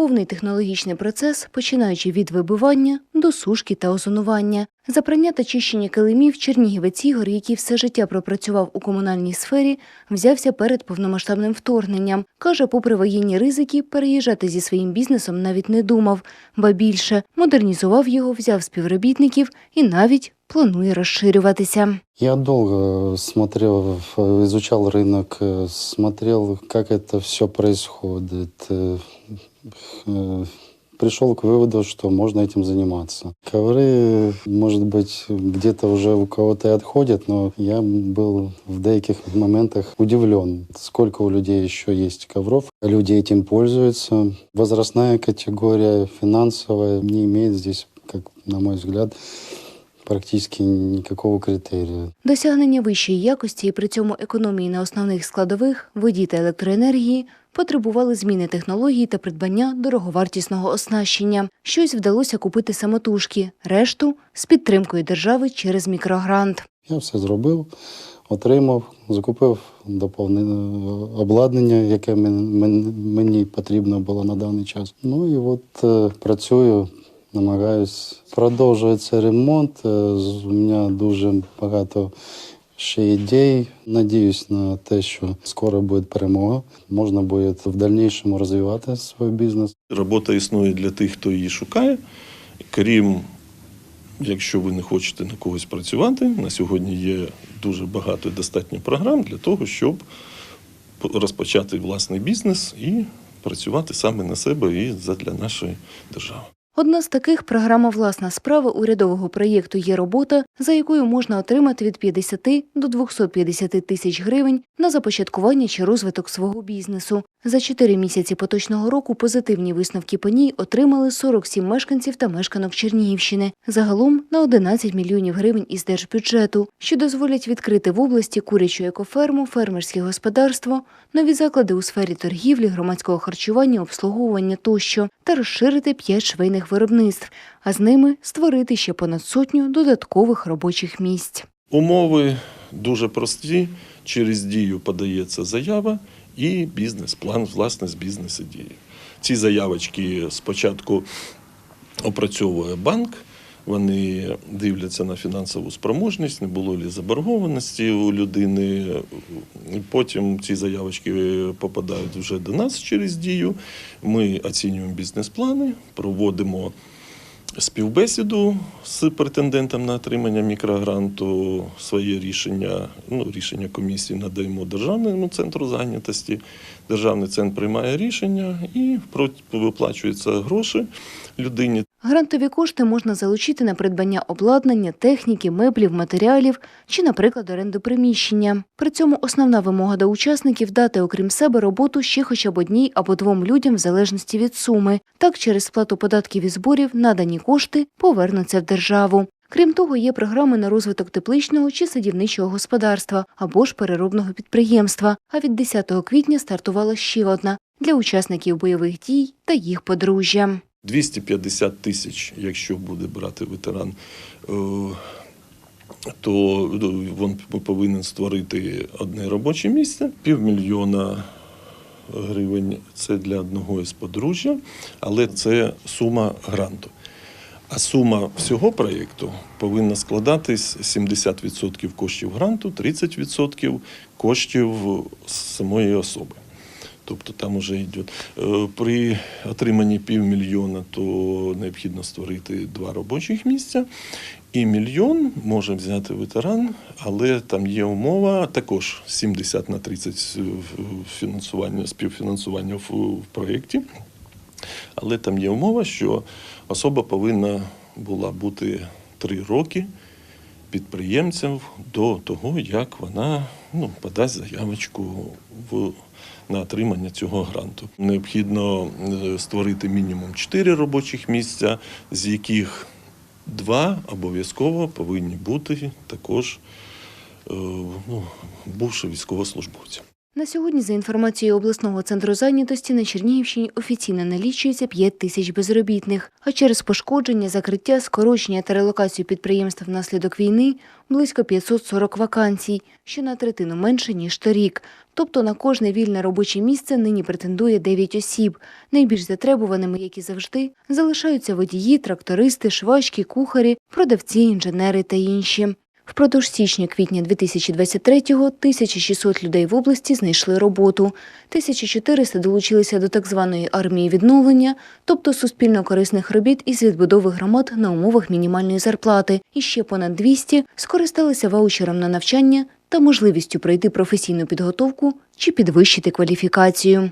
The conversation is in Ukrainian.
повний технологічний процес, починаючи від вибивання до сушки та озонування. За прання та чищення килимів Чернігівець Ігор, який все життя пропрацював у комунальній сфері, взявся перед повномасштабним вторгненням. Каже, попри воєнні ризики, переїжджати зі своїм бізнесом навіть не думав, ба більше модернізував його, взяв співробітників і навіть планує розширюватися. Я долго смотрел, э, изучал рынок, э, смотрел, как это все происходит. э, э, Пришел к выводу, что можно этим заниматься. Ковры, может быть, где-то уже у кого-то и отходят, но я был в деяких моментах удивлен, сколько у людей еще есть ковров. Люди этим пользуются. Возрастная категория, финансовая, не имеет здесь, как на мой взгляд, практически никакого критерия. Досягнення вищої якості і при цьому економії на основних складових воді та електроенергії потребували зміни технологій та придбання дороговартісного оснащення. Щось вдалося купити самотужки, решту з підтримкою держави через мікрогрант. Я все зробив, отримав, закупив доповнене обладнання, яке мен- мен- мені потрібно було на даний час. Ну і от е, працюю, намагаюсь. Продовжується ремонт. е, У мене дуже багато ще ідей. Надіюсь на те, що скоро буде перемога. Можна буде в дальнішому розвивати свій бізнес. Робота існує для тих, хто її шукає. Крім, якщо ви не хочете на когось працювати, на сьогодні є дуже багато і достатньо програм для того, щоб розпочати власний бізнес і працювати саме на себе і для нашої держави. Одна з таких програма Власна справа урядового проєкту є робота, за якою можна отримати від 50 до 250 тисяч гривень на започаткування чи розвиток свого бізнесу. За чотири місяці поточного року позитивні висновки по ній отримали 47 мешканців та мешканок Чернігівщини. Загалом на 11 мільйонів гривень із держбюджету, що дозволять відкрити в області курячу екоферму, фермерське господарство, нові заклади у сфері торгівлі, громадського харчування, обслуговування тощо та розширити п'ять швейних виробництв, а з ними створити ще понад сотню додаткових робочих місць. Умови дуже прості. Через дію подається заява і бізнес-план власне з бізнес-ідеєю. Ці заявочки спочатку опрацьовує банк. Вони дивляться на фінансову спроможність, не було лі заборгованості у людини. Потім ці заявочки попадають вже до нас через дію. Ми оцінюємо бізнес-плани, проводимо співбесіду з претендентом на отримання мікрогранту. Своє рішення, ну, рішення комісії надаємо Державному центру зайнятості. Державний центр приймає рішення і виплачуються гроші людині. Грантові кошти можна залучити на придбання обладнання, техніки, меблів, матеріалів чи, наприклад, оренду приміщення. При цьому основна вимога до учасників дати, окрім себе, роботу ще хоча б одній або двом людям в залежності від суми. Так, через сплату податків і зборів надані кошти повернуться в державу. Крім того, є програми на розвиток тепличного чи садівничого господарства або ж переробного підприємства. А від 10 квітня стартувала ще одна для учасників бойових дій та їх подружжя. 250 тисяч, якщо буде брати ветеран, е, то ну, він повинен створити одне робоче місце. Півмільйона гривень це для одного із подружжя, але це сума гранту. А сума всього проєкту повинна складатись 70% коштів гранту, 30% коштів самої особи. Тобто там вже йде. Е, При отриманні півмільйона то необхідно створити два робочих місця. І мільйон може взяти ветеран, але там є умова також 70 на 30 фінансування, співфінансування в, в проєкті. Але там є умова, що особа повинна була бути три роки підприємцем до того, як вона ну, подасть заявочку в, на отримання цього гранту. Необхідно е, створити мінімум 4 робочих місця, з яких два обов'язково повинні бути також е, ну, бувши військовослужбовцем. На сьогодні, за інформацією обласного центру зайнятості, на Чернігівщині офіційно налічується 5 тисяч безробітних, а через пошкодження, закриття, скорочення та релокацію підприємств внаслідок війни близько 540 вакансій, що на третину менше, ніж торік. Тобто на кожне вільне робоче місце нині претендує 9 осіб. Найбільш затребуваними, як і завжди, залишаються водії, трактористи, швачки, кухарі, продавці, інженери та інші. Впродовж січня-квітня 2023-го 1600 людей в області знайшли роботу, 1400 долучилися до так званої армії відновлення, тобто суспільно-корисних робіт із відбудови громад на умовах мінімальної зарплати, і ще понад 200 скористалися ваучером на навчання та можливістю пройти професійну підготовку чи підвищити кваліфікацію.